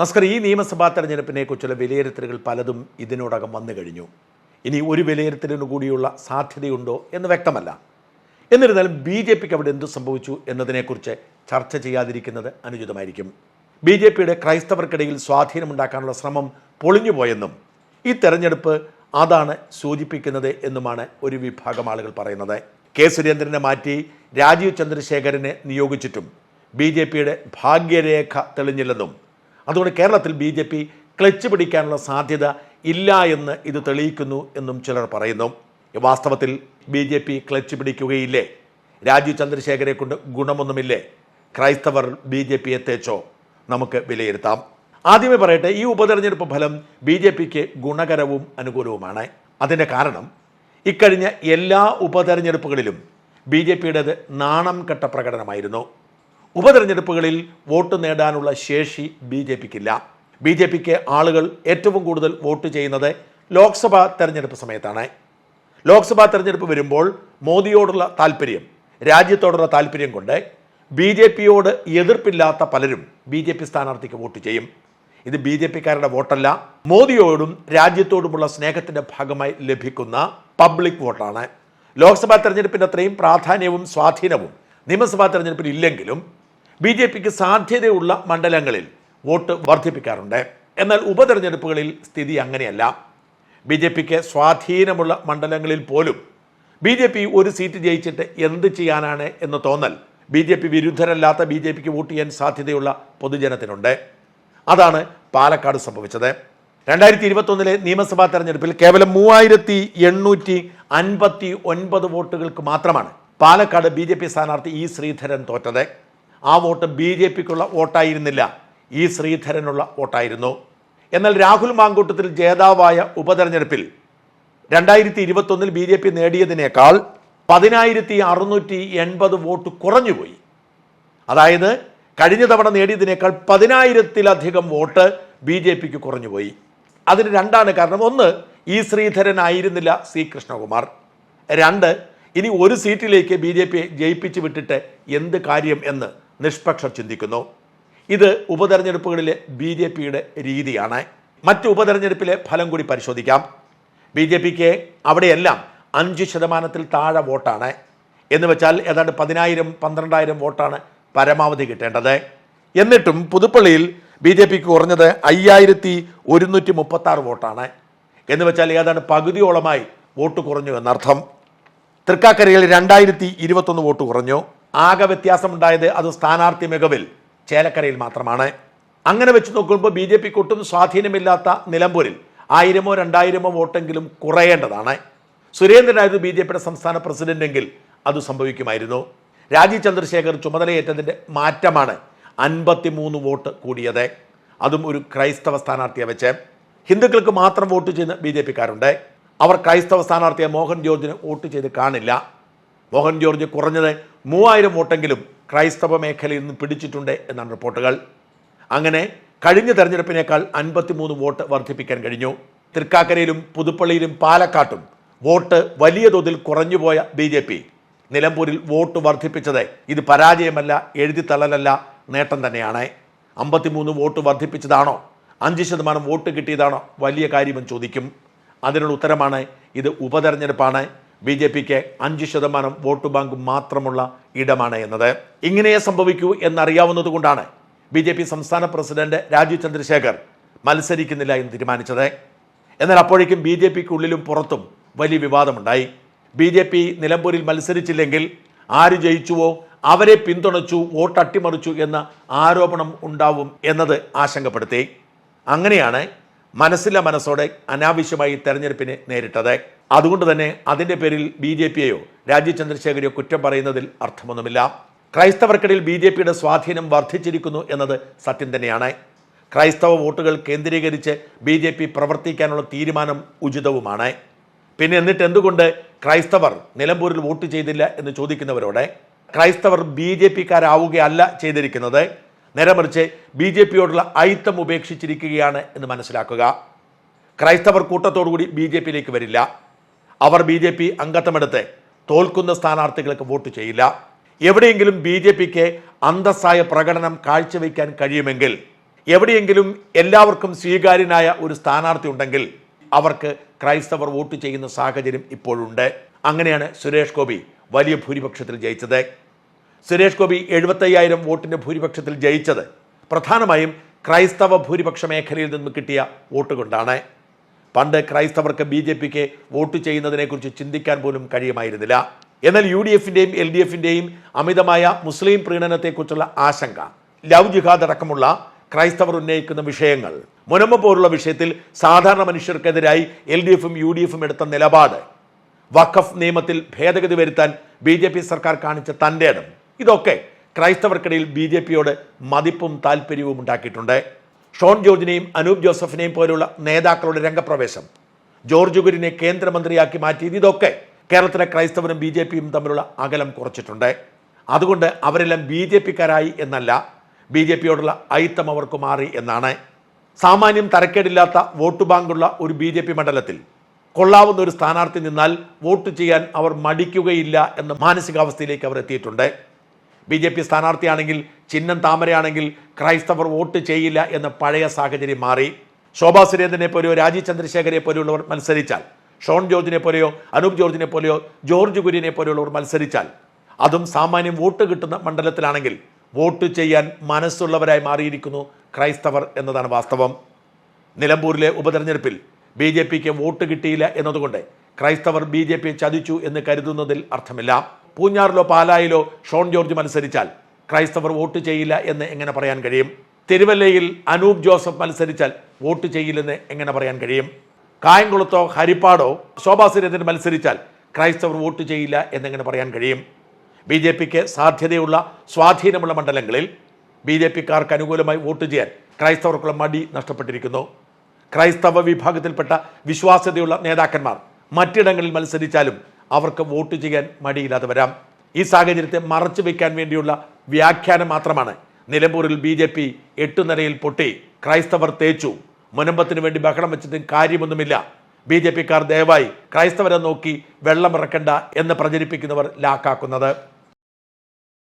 നസ്കർ ഈ നിയമസഭാ തെരഞ്ഞെടുപ്പിനെ കുറിച്ചുള്ള വിലയിരുത്തലുകൾ പലതും ഇതിനോടകം വന്നു കഴിഞ്ഞു. ഇനി ഒരു വിലയിരുത്തലിനു കൂടിയുള്ള സാധ്യതയുണ്ടോ എന്ന് വ്യക്തമല്ല. എന്നിരുന്നാലും ബി ജെ പിക്ക് അവിടെ എന്തു സംഭവിച്ചു എന്നതിനെക്കുറിച്ച് ചർച്ച ചെയ്യാതിരിക്കുന്നത് അനുചിതമായിരിക്കും. ബി ജെ പിയുടെ ക്രൈസ്തവർക്കിടയിൽ സ്വാധീനമുണ്ടാക്കാനുള്ള ശ്രമം പൊളിഞ്ഞുപോയെന്നും ഈ തെരഞ്ഞെടുപ്പ് അതാണ് സൂചിപ്പിക്കുന്നത് എന്നുമാണ് ഒരു വിഭാഗം ആളുകൾ പറയുന്നത്. കെ സുരേന്ദ്രനെ മാറ്റി രാജീവ് ചന്ദ്രശേഖരനെ നിയോഗിച്ചിട്ടും ബി ജെ പിയുടെ ഭാഗ്യരേഖ തെളിഞ്ഞില്ലെന്നും അതുകൊണ്ട് കേരളത്തിൽ ബി ജെ പി ക്ലച്ച് പിടിക്കാനുള്ള സാധ്യത ഇല്ല എന്ന് ഇത് തെളിയിക്കുന്നു എന്നും ചിലർ പറയുന്നു. വാസ്തവത്തിൽ ബി ജെ പി ക്ലച്ച് പിടിക്കുകയില്ലേ? രാജീവ് ചന്ദ്രശേഖരെ കൊണ്ട് ഗുണമൊന്നുമില്ലേ? ക്രൈസ്തവർ ബി ജെ പിയെ തേച്ചോ? നമുക്ക് വിലയിരുത്താം. ആദ്യമേ പറയട്ടെ ഈ ഉപതെരഞ്ഞെടുപ്പ് ഫലം ബി ജെ പിക്ക് ഗുണകരവും അനുകൂലവുമാണ്. അതിന്റെ കാരണം ഇക്കഴിഞ്ഞ എല്ലാ ഉപതെരഞ്ഞെടുപ്പുകളിലും ബി ജെ പിയുടേത് നാണം കെട്ട പ്രകടനമായിരുന്നു. ഉപതെരഞ്ഞെടുപ്പുകളിൽ വോട്ട് നേടാനുള്ള ശേഷി ബി ജെ പിക്കില്ല. ബി ജെ പിക്ക് ആളുകൾ ഏറ്റവും കൂടുതൽ വോട്ട് ചെയ്യുന്നത് ലോക്സഭാ തെരഞ്ഞെടുപ്പ് സമയത്താണ്. ലോക്സഭാ തെരഞ്ഞെടുപ്പ് വരുമ്പോൾ മോദിയോടുള്ള താല്പര്യം രാജ്യത്തോടുള്ള താല്പര്യം കൊണ്ട് ബി ജെ പിയോട് എതിർപ്പില്ലാത്ത പലരും ബി ജെ പി സ്ഥാനാർത്ഥിക്ക് വോട്ട് ചെയ്യും. ഇത് ബി ജെ പിക്കാരുടെ വോട്ടല്ല മോദിയോടും രാജ്യത്തോടുമുള്ള സ്നേഹത്തിന്റെ ഭാഗമായി ലഭിക്കുന്ന പബ്ലിക് വോട്ടാണ്. ലോക്സഭാ തെരഞ്ഞെടുപ്പിന്റെ അത്രയും പ്രാധാന്യവും സ്വാധീനവും നിയമസഭാ തെരഞ്ഞെടുപ്പിൽ ഇല്ലെങ്കിലും ബി ജെ പിക്ക് സാധ്യതയുള്ള മണ്ഡലങ്ങളിൽ വോട്ട് വർദ്ധിപ്പിക്കാറുണ്ട്. എന്നാൽ ഉപതെരഞ്ഞെടുപ്പുകളിൽ സ്ഥിതി അങ്ങനെയല്ല. ബി ജെ പിക്ക് സ്വാധീനമുള്ള മണ്ഡലങ്ങളിൽ പോലും ബി ജെ പി ഒരു സീറ്റ് ജയിച്ചിട്ട് എന്ത് ചെയ്യാനാണ് എന്ന് തോന്നൽ ബി ജെ പി വിരുദ്ധരല്ലാത്ത ബി ജെ പിക്ക് വോട്ട് ചെയ്യാൻ സാധ്യതയുള്ള പൊതുജനത്തിനുണ്ട്. അതാണ് പാലക്കാട് സംഭവിച്ചത്. രണ്ടായിരത്തി ഇരുപത്തൊന്നിലെ നിയമസഭാ തെരഞ്ഞെടുപ്പിൽ കേവലം മൂവായിരത്തി എണ്ണൂറ്റി അൻപത്തി ഒൻപത് വോട്ടുകൾക്ക് മാത്രമാണ് പാലക്കാട് ബി ജെ പി സ്ഥാനാർത്ഥി ഇ ശ്രീധരൻ തോറ്റത്. ആ വോട്ട് ബി ജെ പിക്കുള്ള വോട്ടായിരുന്നില്ല. ഇ ശ്രീധരനുള്ള വോട്ടായിരുന്നു. എന്നാൽ രാഹുൽ മാങ്കൂട്ടത്തിൽ ജേതാവായ ഉപതെരഞ്ഞെടുപ്പിൽ രണ്ടായിരത്തി ഇരുപത്തൊന്നിൽ ബി ജെ പി നേടിയതിനേക്കാൾ പതിനായിരത്തി അറുന്നൂറ്റി എൺപത് വോട്ട് കുറഞ്ഞുപോയി. അതായത് കഴിഞ്ഞ തവണ നേടിയതിനേക്കാൾ പതിനായിരത്തിലധികം വോട്ട് ബി ജെ പിക്ക് കുറഞ്ഞുപോയി. അതിന് രണ്ടാണ് കാരണം. ഒന്ന് ഇ ശ്രീധരൻ ആയിരുന്നില്ല സി കൃഷ്ണകുമാർ. രണ്ട് ഇനി ഒരു സീറ്റിലേക്ക് ബി ജെ പിയെ ജയിപ്പിച്ചു വിട്ടിട്ട് എന്ത് കാര്യം എന്ന് നിഷ്പക്ഷർ ചിന്തിക്കുന്നു. ഇത് ഉപതെരഞ്ഞെടുപ്പുകളിലെ ബി ജെ പിയുടെ രീതിയാണ്. മറ്റ് ഉപതെരഞ്ഞെടുപ്പിലെ ഫലം കൂടി പരിശോധിക്കാം. ബി ജെ പിക്ക് അവിടെയെല്ലാം അഞ്ച് ശതമാനത്തിൽ താഴെ വോട്ടാണ്. എന്ന് വെച്ചാൽ ഏതാണ്ട് പതിനായിരം പന്ത്രണ്ടായിരം വോട്ടാണ് പരമാവധി കിട്ടേണ്ടത്. എന്നിട്ടും പുതുപ്പള്ളിയിൽ ബി ജെ പിക്ക് കുറഞ്ഞത് അയ്യായിരത്തി ഒരുന്നൂറ്റി മുപ്പത്തി ആറ് വോട്ടാണ്. എന്ന് വെച്ചാൽ ഏതാണ്ട് പകുതിയോളമായി വോട്ട് കുറഞ്ഞു എന്നർത്ഥം. തൃക്കാക്കരയിൽ രണ്ടായിരത്തി ഇരുപത്തൊന്ന് വോട്ട് കുറഞ്ഞു. ആകെ വ്യത്യാസമുണ്ടായത് അത് സ്ഥാനാർത്ഥി മികവിൽ ചേലക്കരയിൽ മാത്രമാണ്. അങ്ങനെ വെച്ച് നോക്കുമ്പോൾ ബി ജെ പിക്ക് ഒട്ടും സ്വാധീനമില്ലാത്ത നിലമ്പൂരിൽ ആയിരമോ രണ്ടായിരമോ വോട്ടെങ്കിലും കുറയേണ്ടതാണ്. സുരേന്ദ്രനായിരുന്നു ബി ജെ പിയുടെ സംസ്ഥാന പ്രസിഡന്റെങ്കിൽ അത് സംഭവിക്കുമായിരുന്നു. രാജീവ് ചന്ദ്രശേഖർ ചുമതലയേറ്റതിന്റെ മാറ്റമാണ് അൻപത്തിമൂന്ന് വോട്ട് കൂടിയത്. അതും ഒരു ക്രൈസ്തവ സ്ഥാനാർത്ഥിയെ വെച്ച്. ഹിന്ദുക്കൾക്ക് മാത്രം വോട്ട് ചെയ്യുന്ന ബി ജെ പിക്കാരുണ്ട്. അവർ ക്രൈസ്തവ സ്ഥാനാർത്ഥിയെ മോഹൻ ജോർജിന് വോട്ട് ചെയ്ത് കാണില്ല. മോഹൻ ജോർജ് കുറഞ്ഞത് മൂവായിരം വോട്ടെങ്കിലും ക്രൈസ്തവ മേഖലയിൽ നിന്ന് പിടിച്ചിട്ടുണ്ട് എന്നാണ് റിപ്പോർട്ടുകൾ. അങ്ങനെ കഴിഞ്ഞ തെരഞ്ഞെടുപ്പിനേക്കാൾ അൻപത്തിമൂന്ന് വോട്ട് വർദ്ധിപ്പിക്കാൻ കഴിഞ്ഞു. തൃക്കാക്കരയിലും പുതുപ്പള്ളിയിലും പാലക്കാട്ടും വോട്ട് വലിയ തോതിൽ കുറഞ്ഞുപോയ ബി ജെ പി. നിലമ്പൂരിൽ വോട്ട് വർദ്ധിപ്പിച്ചത് ഇത് പരാജയമല്ല എഴുതിത്തള്ളലല്ല നേട്ടം തന്നെയാണ്. അമ്പത്തിമൂന്ന് വോട്ട് വർദ്ധിപ്പിച്ചതാണോ? അഞ്ച് ശതമാനം വോട്ട് കിട്ടിയതാണോ? വലിയ കാര്യമെന്ന് ചോദിക്കും. അതിനുള്ള ഉത്തരമാണ് ഇത് ഉപതെരഞ്ഞെടുപ്പാണ്. ബി ജെ പിക്ക് അഞ്ച് ശതമാനം വോട്ട് ബാങ്ക് മാത്രമുള്ള ഇടമാണ് എന്നത്. ഇങ്ങനെയേ സംഭവിക്കൂ എന്നറിയാവുന്നതുകൊണ്ടാണ് ബി ജെ പി സംസ്ഥാന പ്രസിഡന്റ് രാജീവ് ചന്ദ്രശേഖർ മത്സരിക്കുന്നില്ല എന്ന് തീരുമാനിച്ചത്. എന്നാൽ അപ്പോഴേക്കും ബി ജെ പിക്ക് ഉള്ളിലും പുറത്തും വലിയ വിവാദമുണ്ടായി. ബി ജെ പി നിലമ്പൂരിൽ മത്സരിച്ചില്ലെങ്കിൽ ആര് ജയിച്ചുവോ അവരെ പിന്തുണച്ചു വോട്ട് അട്ടിമറിച്ചു എന്ന ആരോപണം ഉണ്ടാവും എന്നത് ആശങ്കപ്പെടുത്തി. അങ്ങനെയാണ് മനസ്സില്ല മനസ്സോടെ അനാവശ്യമായി തെരഞ്ഞെടുപ്പിനെ നേരിട്ടത്. അതുകൊണ്ട് തന്നെ അതിന്റെ പേരിൽ ബി ജെ പിയെയോ രാജീവ് ചന്ദ്രശേഖരെയോ കുറ്റം പറയുന്നതിൽ അർത്ഥമൊന്നുമില്ല. ക്രൈസ്തവർക്കിടയിൽ ബി ജെ പിയുടെ സ്വാധീനം വർദ്ധിച്ചിരിക്കുന്നു എന്നത് സത്യം തന്നെയാണ്. ക്രൈസ്തവ വോട്ടുകൾ കേന്ദ്രീകരിച്ച് ബി ജെ പി പ്രവർത്തിക്കാനുള്ള തീരുമാനം ഉചിതവുമാണ്. പിന്നെ എന്നിട്ട് എന്തുകൊണ്ട് ക്രൈസ്തവർ നിലമ്പൂരിൽ വോട്ട് ചെയ്തില്ല എന്ന് ചോദിക്കുന്നവരോടെ? ക്രൈസ്തവർ ബി ജെ പിക്കാരാവുകയല്ല ചെയ്തിരിക്കുന്നത്. നേരെ മറിച്ച് ബി ജെ പിയോടുള്ള ഐത്തം ഉപേക്ഷിച്ചിരിക്കുകയാണ് എന്ന് മനസ്സിലാക്കുക. ക്രൈസ്തവർ കൂട്ടത്തോടുകൂടി ബി ജെ പിയിലേക്ക് വരില്ല. അവർ ബി ജെ പി അംഗത്വമെടുത്ത് തോൽക്കുന്ന സ്ഥാനാർത്ഥികൾക്ക് വോട്ട് ചെയ്യില്ല. എവിടെയെങ്കിലും ബി ജെ പിക്ക് അന്തസ്സായ പ്രകടനം കാഴ്ചവെക്കാൻ കഴിയുമെങ്കിൽ എവിടെയെങ്കിലും എല്ലാവർക്കും സ്വീകാര്യനായ ഒരു സ്ഥാനാർത്ഥി ഉണ്ടെങ്കിൽ അവർക്ക് ക്രൈസ്തവർ വോട്ട് ചെയ്യുന്ന സാഹചര്യം ഇപ്പോഴുണ്ട്. അങ്ങനെയാണ് സുരേഷ് ഗോപി വലിയ ഭൂരിപക്ഷത്തിൽ ജയിച്ചത്. സുരേഷ് ഗോപി എഴുപത്തയ്യായിരം വോട്ടിന്റെ ഭൂരിപക്ഷത്തിൽ ജയിച്ചത്. പ്രധാനമായും ക്രൈസ്തവ ഭൂരിപക്ഷ മേഖലയിൽ നിന്ന് കിട്ടിയ വോട്ട് കൊണ്ടാണ്. പണ്ട് ക്രൈസ്തവർക്ക് ബി ജെ പിക്ക് വോട്ട് ചെയ്യുന്നതിനെക്കുറിച്ച് ചിന്തിക്കാൻ പോലും കഴിയുമായിരുന്നില്ല. എന്നാൽ യു ഡി എഫിന്റെയും എൽ ഡി എഫിന്റെയും അമിതമായ മുസ്ലിം പ്രീണനത്തെക്കുറിച്ചുള്ള ആശങ്ക ലവ് ജിഹാദ് അടക്കമുള്ള ക്രൈസ്തവർ ഉന്നയിക്കുന്ന വിഷയങ്ങൾ മുനമ്പ് പോലുള്ള വിഷയത്തിൽ സാധാരണ മനുഷ്യർക്കെതിരായി എൽ ഡി എഫും യു ഡി എഫും എടുത്ത നിലപാട് വഖഫ് നിയമത്തിൽ ഭേദഗതി വരുത്താൻ ബി ജെ പി സർക്കാർ കാണിച്ച തന്റെ ഇടം ഇതൊക്കെ ക്രൈസ്തവർക്കിടയിൽ ബി ജെ പിയോട് മതിപ്പും താല്പര്യവും ഉണ്ടാക്കിയിട്ടുണ്ട്. ഷോൺ ജോർജിനെയും അനൂപ് ജോസഫിനെയും പോലുള്ള നേതാക്കളുടെ രംഗപ്രവേശം ജോർജ് ഗുരിനെ കേന്ദ്രമന്ത്രിയാക്കി മാറ്റിയത് ഇതൊക്കെ കേരളത്തിലെ ക്രൈസ്തവനും ബി ജെ പിയും തമ്മിലുള്ള അകലം കുറച്ചിട്ടുണ്ട്. അതുകൊണ്ട് അവരെല്ലാം ബി ജെ പിക്കാരായി എന്നല്ല ബി ജെ പിയോടുള്ള അയിത്തം അവർക്ക് മാറി എന്നാണ്. സാമാന്യം തരക്കേടില്ലാത്ത വോട്ട് ബാങ്കുള്ള ഒരു ബി ജെ പി മണ്ഡലത്തിൽ കൊള്ളാവുന്ന ഒരു സ്ഥാനാർത്ഥി നിന്നാൽ വോട്ട് ചെയ്യാൻ അവർ മടിക്കുകയില്ല എന്ന മാനസികാവസ്ഥയിലേക്ക് അവർ എത്തിയിട്ടുണ്ട് ബി ജെ പി സ്ഥാനാർത്ഥിയാണെങ്കിൽ ചിഹ്നം താമരയാണെങ്കിൽ ക്രൈസ്തവർ വോട്ട് ചെയ്യില്ല എന്ന പഴയ സാഹചര്യം മാറി. ശോഭാ സുരേന്ദ്രനെ പോലെയോ രാജീവ് ചന്ദ്രശേഖരെ പോലെയുള്ളവർ മത്സരിച്ചാൽ ഷോൺ ജോർജിനെ പോലെയോ അനൂപ് ജോർജിനെ പോലെയോ ജോർജ് കുര്യനെ പോലെയുള്ളവർ മത്സരിച്ചാൽ അതും സാമാന്യം വോട്ട് കിട്ടുന്ന മണ്ഡലത്തിലാണെങ്കിൽ വോട്ട് ചെയ്യാൻ മനസ്സുള്ളവരായി മാറിയിരിക്കുന്നു ക്രൈസ്തവർ എന്നതാണ് വാസ്തവം. നിലമ്പൂരിലെ ഉപതെരഞ്ഞെടുപ്പിൽ ബി ജെ പിക്ക് വോട്ട് കിട്ടിയില്ല എന്നതുകൊണ്ട് ക്രൈസ്തവർ ബി ജെ പിയെ ചതിച്ചു എന്ന് കരുതുന്നതിൽ അർത്ഥമില്ല. പൂഞ്ഞാറിലോ പാലായിലോ ഷോൺ ജോർജ് മത്സരിച്ചാൽ ക്രൈസ്തവർ വോട്ട് ചെയ്യില്ല എന്ന് എങ്ങനെ പറയാൻ കഴിയും? തിരുവല്ലയിൽ അനൂപ് ജോസഫ് മത്സരിച്ചാൽ വോട്ട് ചെയ്യില്ലെന്ന് എങ്ങനെ പറയാൻ കഴിയും? കായംകുളത്തോ ഹരിപ്പാടോ ശോഭാ സുരേന്ദ്രൻ മത്സരിച്ചാൽ ക്രൈസ്തവർ വോട്ട് ചെയ്യില്ല എന്നെങ്ങനെ പറയാൻ കഴിയും? ബി ജെ പിക്ക് സാധ്യതയുള്ള സ്വാധീനമുള്ള മണ്ഡലങ്ങളിൽ ബി ജെ പിക്കാർക്ക് അനുകൂലമായി വോട്ട് ചെയ്യാൻ ക്രൈസ്തവർക്കുള്ള മടി നഷ്ടപ്പെട്ടിരിക്കുന്നു. ക്രൈസ്തവ വിഭാഗത്തിൽപ്പെട്ട വിശ്വാസ്യതയുള്ള നേതാക്കന്മാർ മറ്റിടങ്ങളിൽ മത്സരിച്ചാലും അവർക്ക് വോട്ട് ചെയ്യാൻ മടിയില്ലാതെ വരാം. ഈ സാഹചര്യത്തെ മറച്ചു വയ്ക്കാൻ വേണ്ടിയുള്ള വ്യാഖ്യാനം മാത്രമാണ് നിലമ്പൂരിൽ ബി ജെ പി എട്ടുനിരയിൽ പൊട്ടി. ക്രൈസ്തവർ തേച്ചു. മുനമ്പത്തിന് വേണ്ടി ബഹളം വെച്ചിട്ടും കാര്യമൊന്നുമില്ല. ബി ജെ പിക്കാർ ദയവായി ക്രൈസ്തവരെ നോക്കി വെള്ളമിറക്കണ്ട എന്ന് പ്രചരിപ്പിക്കുന്നവർ ലാക്കാക്കുന്നത്.